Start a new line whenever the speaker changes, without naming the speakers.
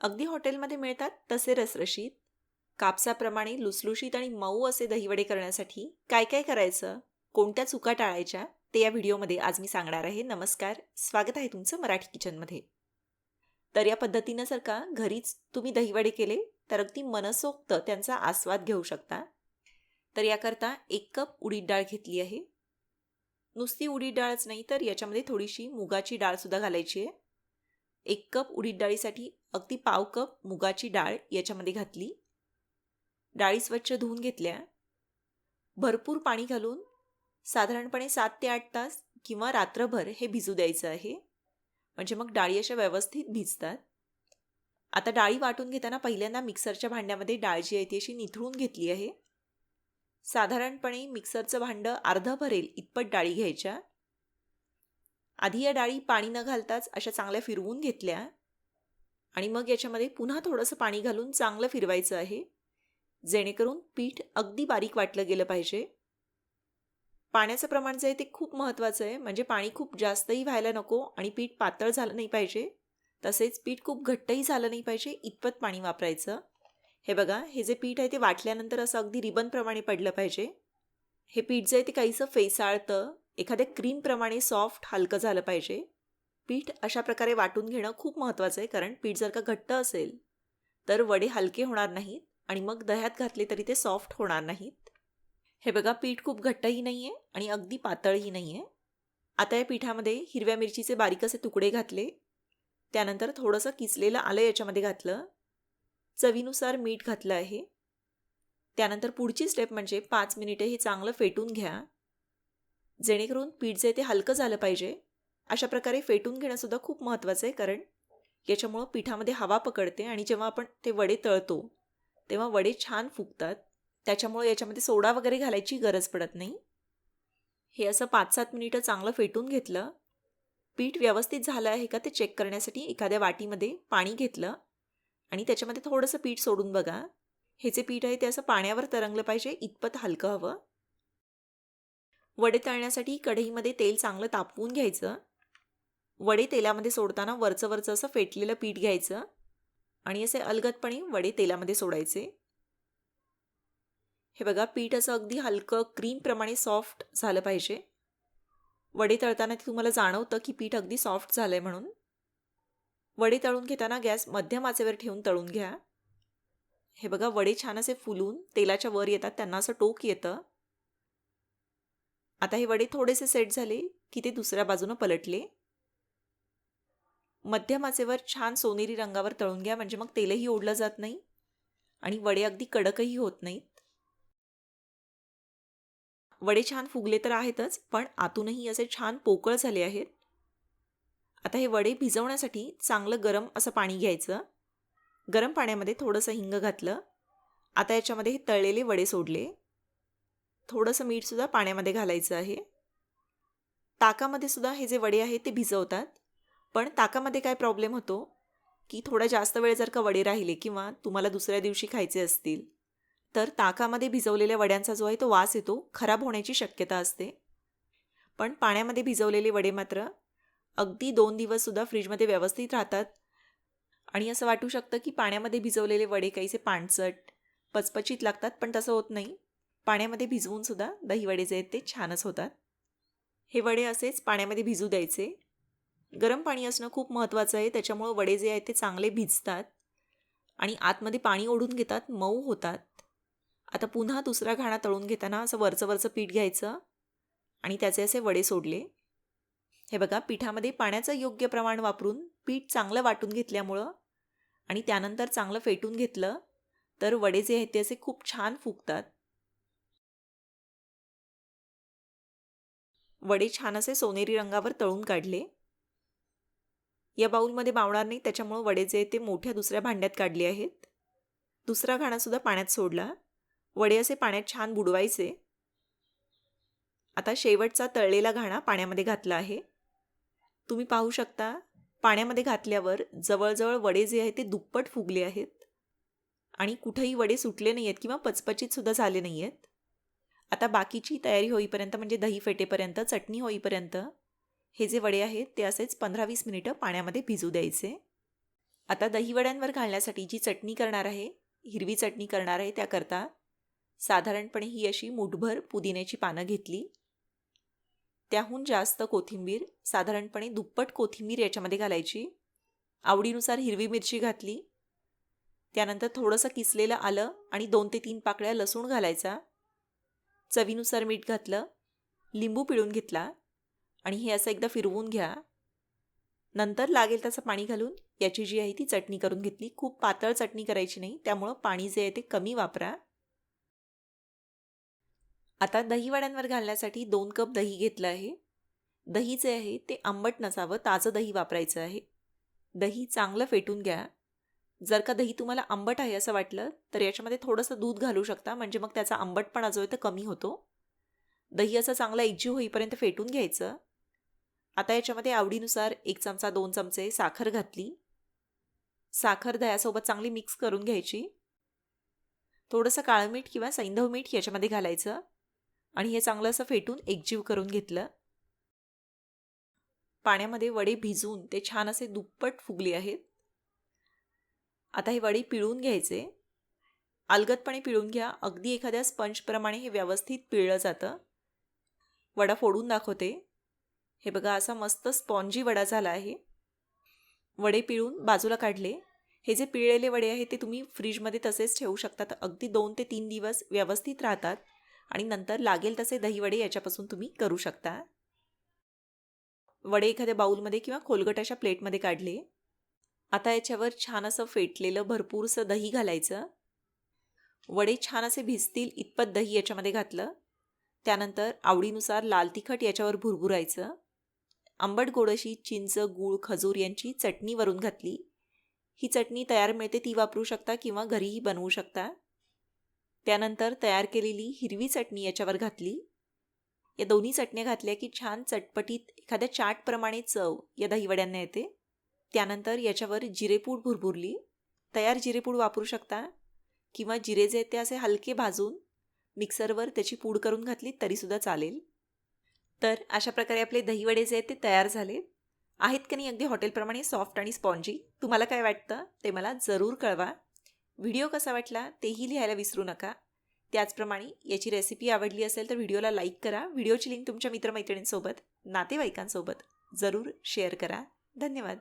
अगदी हॉटेलमध्ये मिळतात तसे रसरशीत कापसाप्रमाणे लुसलुशीत आणि मऊ असे दहीवडे करण्यासाठी काय काय करायचं कोणत्या चुका टाळायच्या ते या व्हिडिओमध्ये आज मी सांगणार आहे. नमस्कार स्वागत आहे तुमचं मराठी किचनमध्ये. तर या पद्धतीनं जर का घरीच तुम्ही दहीवडे केले तर अगदी मनसोक्त त्यांचा आस्वाद घेऊ शकता. तर याकरता एक कप उडीद डाळ घेतली आहे. नुसती उडीद डाळच नाही तर याच्यामध्ये थोडीशी मुगाची डाळसुद्धा घालायची आहे. एक कप उडीद डाळीसाठी अगदी पाव कप मुगाची डाळ याच्यामध्ये घातली. डाळी स्वच्छ धुवून घेतल्या. भरपूर पाणी घालून साधारणपणे सात ते आठ तास किंवा रात्रभर हे भिजू द्यायचं आहे. म्हणजे मग डाळी अशा व्यवस्थित भिजतात. आता डाळी वाटून घेताना पहिल्यांदा मिक्सरच्या भांड्यामध्ये डाळ जी आहे ती अशी निथळून घेतली आहे. साधारणपणे मिक्सरचं भांडं अर्ध भरेल इतपत डाळी घ्यायच्या. आधी या डाळी पाणी न घालताच अशा चांगल्या फिरवून घेतल्या आणि मग याच्यामध्ये पुन्हा थोडंसं पाणी घालून चांगलं फिरवायचं आहे. जेणेकरून पीठ अगदी बारीक वाटलं गेलं पाहिजे. पाण्याचं प्रमाण जे आहे ते खूप महत्त्वाचं आहे. म्हणजे पाणी खूप जास्तही व्हायला नको आणि पीठ पातळ झालं नाही पाहिजे. तसेच पीठ खूप घट्टही झालं नाही पाहिजे इतपत पाणी वापरायचं. हे बघा हे जे पीठ आहे ते वाटल्यानंतर असं अगदी रिबनप्रमाणे पडलं पाहिजे. हे पीठ जे आहे ते काहीसं फेसाळतं एखाद्या क्रीमप्रमाणे सॉफ्ट हलकं झालं पाहिजे. पीठ अशा प्रकारे वाटून घेणं खूप महत्त्वाचं आहे कारण पीठ जर का घट्ट असेल तर वडे हलके होणार नाहीत आणि मग दह्यात घातले तरी ते सॉफ्ट होणार नाहीत. हे बघा पीठ खूप घट्टही नाही आहे आणि अगदी पातळही नाही आहे आता या पिठामध्ये हिरव्या मिरचीचे बारीक असे तुकडे घातले. त्यानंतर थोडंसं किसलेलं आलं याच्यामध्ये घातलं. चवीनुसार मीठ घातलं आहे. त्यानंतर पुढची स्टेप म्हणजे पाच मिनिटे हे चांगलं फेटून घ्या. जेणेकरून पीठ जे ते हलकं झालं पाहिजे. अशा प्रकारे फेटून घेणंसुद्धा खूप महत्त्वाचं आहे कारण याच्यामुळं पिठामध्ये हवा पकडते आणि जेव्हा आपण ते वडे तळतो तेव्हा वडे छान फुगतात. त्याच्यामुळे याच्यामध्ये सोडा वगैरे घालायची गरज पडत नाही. हे असं पाच सात मिनिटं चांगलं फेटून घेतलं. पीठ व्यवस्थित झालं आहे का ते चेक करण्यासाठी एखाद्या वाटीमध्ये पाणी घेतलं आणि त्याच्यामध्ये थोडंसं पीठ सोडून बघा. हे जे पीठ आहे ते असं पाण्यावर तरंगलं पाहिजे इतपत हलकं हवं. वडे तळण्यासाठी कढईमध्ये तेल चांगलं तापवून घ्यायचं. वडे तेलामध्ये सोडताना वरचं वरचं असं फेटलेलं पीठ घ्यायचं आणि असे अलगदपणे वडे तेलामध्ये सोडायचे. हे बघा पीठ असं अगदी हलकं क्रीमप्रमाणे सॉफ्ट झालं पाहिजे. वडे तळताना ते तुम्हाला जाणवतं की पीठ अगदी सॉफ्ट झालं आहे म्हणून. वडे तळून घेताना गॅस मध्यम आचेवर ठेवून तळून घ्या. हे बघा वडे छान असे फुलून तेलाच्या वर येतात त्यांना असं टोक येतं. आता हे वडे थोडेसे सेट झाले की ते दुसऱ्या बाजूनं पलटले. मध्यम आचेवर छान सोनेरी रंगावर तळून घ्या म्हणजे मग तेलही ओढलं जात नाही आणि वडे अगदी कडकही होत नाहीत. वडे छान फुगले तर आहेतच पण आतूनही असे छान पोकळ झाले आहेत. आता हे वडे भिजवण्यासाठी चांगलं गरम असं पाणी घ्यायचं. गरम पाण्यामध्ये थोडंसं हिंग घातलं. आता याच्यामध्ये हे तळलेले वडे सोडले. थोडंसं मीठसुद्धा पाण्यामध्ये घालायचं आहे. ताकामध्ये सुद्धा हे जे वडे आहेत ते भिजवतात. पण ताकामध्ये काय प्रॉब्लेम होतो? की थोडा जास्त वेळ जर का वडे राहिले किंवा तुम्हाला दुसऱ्या दिवशी खायचे असतील तर ताकामध्ये भिजवलेल्या वड्यांचा जो आहे तो वास येतो खराब होण्याची शक्यता असते. पण पाण्यामध्ये भिजवलेले वडे मात्र अगदी दोन दिवससुद्धा फ्रीजमध्ये व्यवस्थित राहतात. आणि असं वाटू शकतं की पाण्यामध्ये भिजवलेले वडे काहीसे पाणचट पचपचित लागतात पण तसं होत नाही. पाण्यामध्ये भिजवूनसुद्धा दही वडे जे आहेत ते छानच होतात. हे वडे असेच पाण्यामध्ये भिजू द्यायचे. गरम पाणी असणं खूप महत्त्वाचं आहे. त्याच्यामुळं वडे जे आहेत ते चांगले भिजतात आणि आतमध्ये पाणी ओढून घेतात मऊ होतात. आता पुन्हा दुसरा घाणा तळून घेताना असं वरचं वरचं पीठ घ्यायचं आणि त्याचे असे वडे सोडले. हे बघा पिठामध्ये पाण्याचं योग्य प्रमाण वापरून पीठ चांगलं वाटून घेतल्यामुळं आणि त्यानंतर चांगलं फेटून घेतलं तर वडे जे आहेत ते असे खूप छान फुगतात. वडे छान असे सोनेरी रंगावर तळून काढले. या बाऊलमध्ये मावणार नाही त्याच्यामुळं वडे जे ते मोठ्या दुसऱ्या भांड्यात काढले आहेत. दुसरा घाणासुद्धा पाण्यात सोडला. वडे असे पाण्यात छान बुडवायचे. आता शेवटचा तळलेला घाणा पाण्यामध्ये घातला आहे. तुम्ही पाहू शकता पाण्यामध्ये घातल्यावर जवळजवळ वडे जे आहेत ते दुप्पट फुगले आहेत. आणि कुठेही वडे सुटले नाही आहेत किंवा पचपचितसुद्धा झाले नाही आहेत आता बाकीची तयारी होईपर्यंत म्हणजे दही फेटेपर्यंत चटणी होईपर्यंत हे जे वडे आहेत ते असेच पंधरा वीस मिनिटं पाण्यामध्ये भिजू द्यायचे. आता दहीवड्यांवर घालण्यासाठी जी चटणी करणार आहे हिरवी चटणी करणार आहे त्याकरता साधारणपणे ही अशी मुठभर पुदिन्याची पानं घेतली. त्याहून जास्त कोथिंबीर साधारणपणे दुप्पट कोथिंबीर याच्यामध्ये घालायची. आवडीनुसार हिरवी मिरची घातली. त्यानंतर थोडंसं किसलेलं आलं आणि दोन ते तीन पाकळ्या लसूण घालायचा. चवीनुसार मीठ घातलं लिंबू पिळून घेतला आणि हे असं एकदा फिरवून घ्या. नंतर लागेल तसं पाणी घालून याची जी आहे ती चटणी करून घेतली. खूप पातळ चटणी करायची नाही त्यामुळं पाणी जे आहे ते कमी वापरा. आता दहीवड्यांवर घालण्यासाठी दोन कप दही घेतलं आहे. दही जे आहे ते आंबट नसावं ताजं दही वापरायचं आहे. दही चांगलं फेटून घ्या. जर का दही तुम्हाला आंबट आहे असं वाटलं तर याच्यामध्ये थोडंसं दूध घालू शकता. म्हणजे मग त्याचा आंबटपणा जो आहे तो कमी होतो. दही असं चांगलं एकजीव होईपर्यंत फेटून घ्यायचं. आता याच्यामध्ये आवडीनुसार एक चमचा दोन चमचे साखर घातली. साखर दह्यासोबत चांगली मिक्स करून घ्यायची. थोडंसं काळं मीठ किंवा सैंधव मीठ याच्यामध्ये घालायचं. आणि हे चांगलं असं फेटून एकजीव करून घेतलं. पाण्यामध्ये वडे भिजवून ते छान असे दुप्पट फुगले आहेत. आता हे वडे पिळून घ्यायचे. अलगदपणे पिळून घ्या. अगदी एखाद्या स्पंजप्रमाणे हे व्यवस्थित पिळलं जातं. वडा फोडून दाखवते. हे बघा असा मस्त स्पॉन्जी वडा झाला आहे. वडे पिळून बाजूला काढले. हे जे पिळलेले वडे आहे ते तुम्ही फ्रीजमध्ये तसेच ठेवू शकतात. अगदी दोन ते तीन दिवस व्यवस्थित राहतात. आणि नंतर लागेल तसे दही वडे याच्यापासून तुम्ही करू शकता. वडे एखाद्या बाऊलमध्ये किंवा खोलगट अशा प्लेटमध्ये काढले. आता याच्यावर छान असं फेटलेलं भरपूरसं दही घालायचं. वडे छान असे भिजतील इतपत दही याच्यामध्ये घातलं. त्यानंतर आवडीनुसार लाल तिखट याच्यावर भुरभुरायचं. आंबट गोडशी चिंच गूळ खजूर यांची चटणी वरून घातली. ही चटणी तयार मिळते ती वापरू शकता किंवा घरीही बनवू शकता. त्यानंतर तयार केलेली हिरवी चटणी याच्यावर घातली. या दोन्ही चटण्या घातल्या की छान चटपटीत एखाद्या चाटप्रमाणे चव या दहीवड्यांना येते. त्यानंतर याच्यावर जिरेपूड भुरभुरली. तयार जिरेपूड वापरू शकता किंवा जिरे जे ते असे हलके भाजून मिक्सरवर त्याची पूड करून घातली तरीसुद्धा चालेल. तर अशा प्रकारे आपले दहीवडे जे आहेत ते तयार झाले. आहेत का नाही अगदी हॉटेलप्रमाणे सॉफ्ट आणि स्पॉन्जी. तुम्हाला काय वाटतं ते मला जरूर कळवा. व्हिडिओ कसा वाटला तेही लिहायला विसरू नका. त्याचप्रमाणे याची रेसिपी आवडली असेल तर व्हिडिओला लाईक करा. व्हिडिओची लिंक तुमच्या मित्रमैत्रिणींसोबत नातेवाईकांसोबत जरूर शेअर करा. धन्यवाद.